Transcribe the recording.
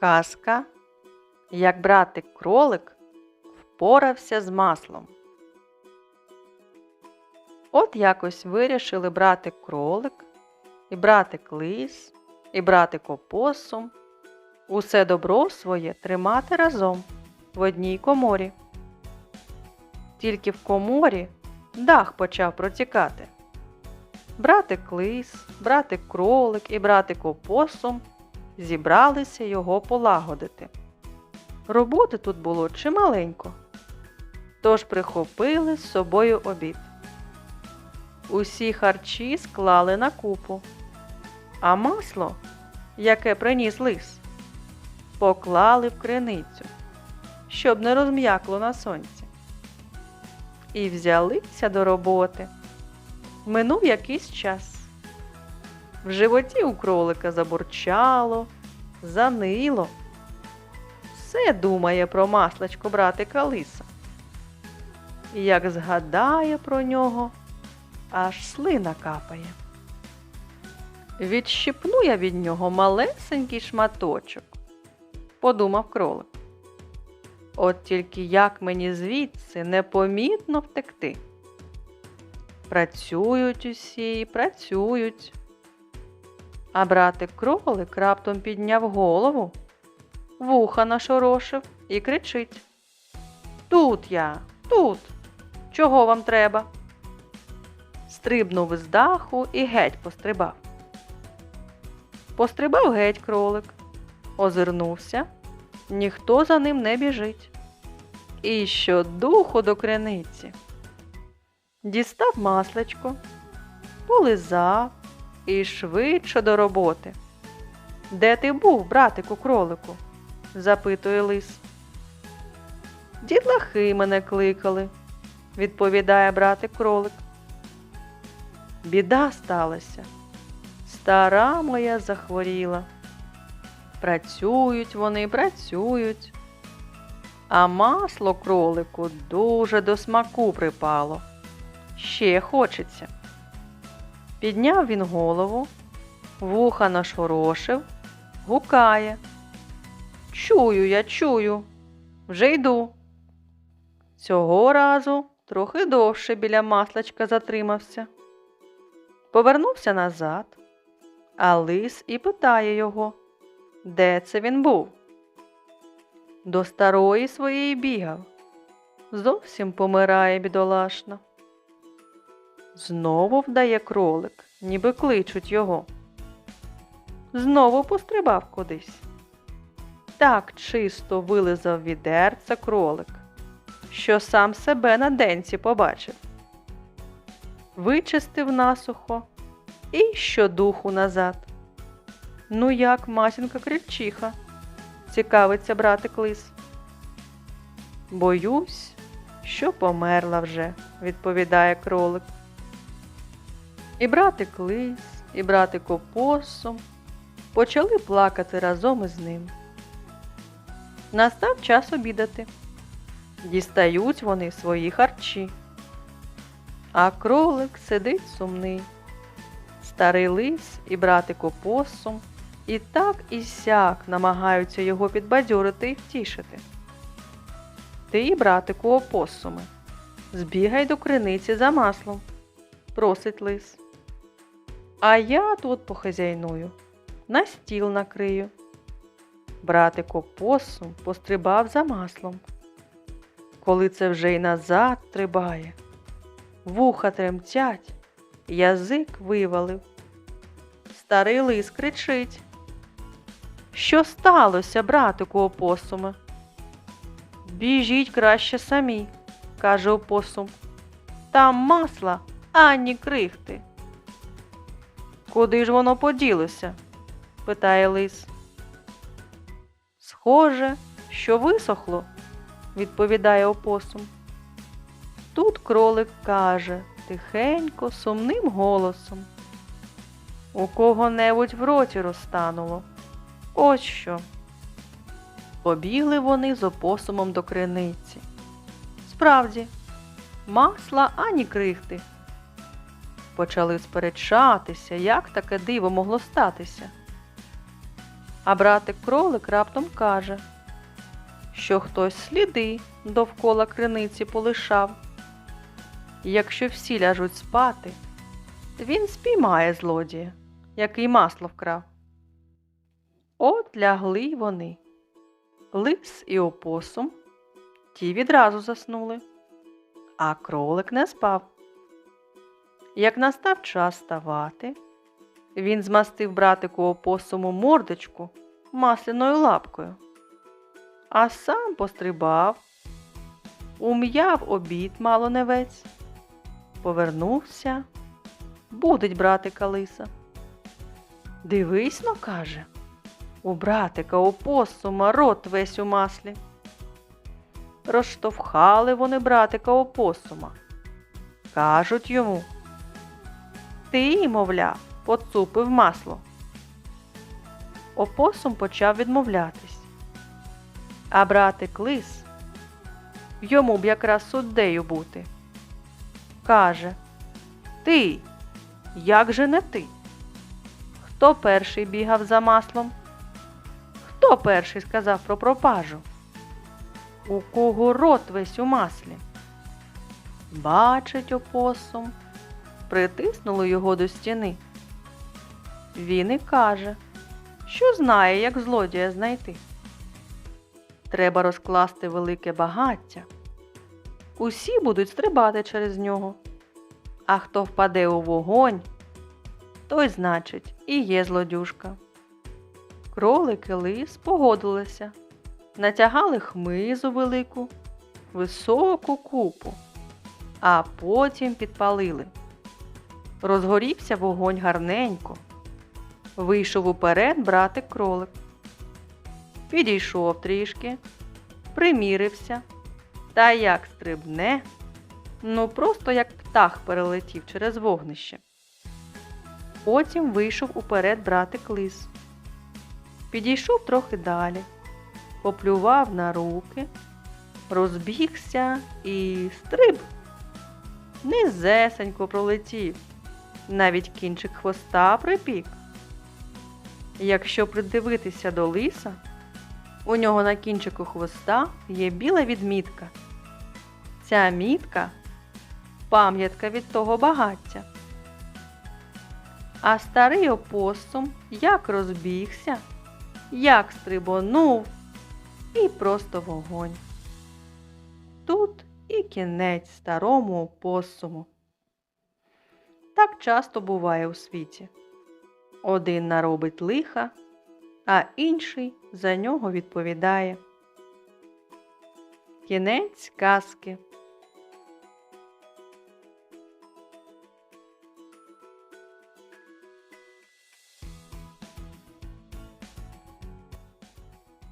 Казка, як братик кролик впорався з маслом. От якось вирішили братик кролик, і братик лис, і братик опосум усе добро своє тримати разом в одній коморі. Тільки в коморі дах почав протікати. Братик лис, братик кролик і братик опосум зібралися його полагодити. Роботи тут було чималенько, тож прихопили з собою обід. Усі харчі склали на купу, а масло, яке приніс лис, поклали в криницю, щоб не розм'якло на сонці. І взялися до роботи. Минув якийсь час. В животі у кролика забурчало, занило. Все думає про маслачко братика лиса. І як згадає про нього, аж слина капає. Відщипну я від нього малесенький шматочок, подумав кролик. От тільки як мені звідси непомітно втекти. Працюють усі, працюють. А братик кролик раптом підняв голову, вуха нашорошив і кричить. Тут я, тут. Чого вам треба? Стрибнув із даху і геть пострибав. Пострибав геть кролик, озирнувся, ніхто за ним не біжить. І щодуху до криниці. Дістав маслечко, полизав і швидше до роботи. Де ти був, братику кролику? запитує лис. Дітлахи мене кликали, відповідає братик кролик. Біда сталася. Стара моя захворіла. Працюють вони, працюють. А масло кролику дуже до смаку припало. Ще хочеться. Підняв він голову, вуха нашорошив, гукає. Чую, я чую, вже йду. Цього разу трохи довше біля маслачка затримався. Повернувся назад, а лис і питає його, де це він був. До старої своєї бігав. Зовсім помирає бідолашна. Знову вдає кролик, ніби кличуть його. Знову пострибав кудись. Так чисто вилизав відерце кролик, що сам себе на денці побачив. Вичистив насухо і щодуху назад. Ну як матінка крильчиха, цікавиться братик лис. Боюсь, що померла вже, відповідає кролик. І братик лис, і братик опосум почали плакати разом із ним. Настав час обідати. Дістають вони свої харчі. А кролик сидить сумний. Старий лис і братик опосум і так і сяк намагаються його підбадьорити і втішити. Ти, братику опосуми, збігай до криниці за маслом, просить лис. А я тут похазяйную, на стіл накрию. Братик опосум пострибав за маслом. Коли це вже й назад стрибає, вуха тремтять, язик вивалив. Старий лис кричить. Що сталося, братику опосуме? Біжіть краще самі, каже опосум. Там масла ані крихти. Куди ж воно поділося? питає лис. Схоже, що висохло, відповідає опосум. Тут кролик каже тихенько, сумним голосом. У кого-небудь в роті розтануло. Ось що. Побігли вони з опосумом до криниці. Справді, масла ані крихти. Почали сперечатися, як таке диво могло статися. А братик кролик раптом каже, що хтось сліди довкола криниці полишав. Якщо всі ляжуть спати, він спіймає злодія, який масло вкрав. От лягли й вони. Лис і опосум, ті відразу заснули, а кролик не спав. Як настав час ставати, він змастив братику опосуму мордочку масляною лапкою, а сам пострибав, ум'яв обід мало невець, повернувся, будить братика лиса. Дивись но, каже, у братика опосума рот весь у маслі. Розштовхали вони братика опосума. Кажуть йому, ти, мовляв, поцупив масло. Опосум почав відмовлятись. А братик лис, йому б якраз суддею бути. Каже, ти, як же не ти? Хто перший бігав за маслом? Хто перший сказав про пропажу? У кого рот весь у маслі? Бачить опосум, притиснуло його до стіни. Він і каже, що знає, як злодія знайти. Треба розкласти велике багаття. Усі будуть стрибати через нього. А хто впаде у вогонь, той, значить, і є злодюжка. Кролик і лис погодилися, натягали хмизу велику, високу купу, а потім підпалили. Розгорівся вогонь гарненько. Вийшов уперед братик кролик. Підійшов трішки, примірився, та як стрибне, ну просто як птах перелетів через вогнище. Потім вийшов уперед братик лис. Підійшов трохи далі, поплював на руки, розбігся і стриб. Низесенько пролетів, навіть кінчик хвоста припік. Якщо придивитися до лиса, у нього на кінчику хвоста є біла відмітка. Ця мітка пам'ятка від того багаття. А старий опосум як розбігся, як стрибонув і просто вогонь. Тут і кінець старому опосуму. Так часто буває у світі. Один наробить лиха, а інший за нього відповідає. Кінець казки.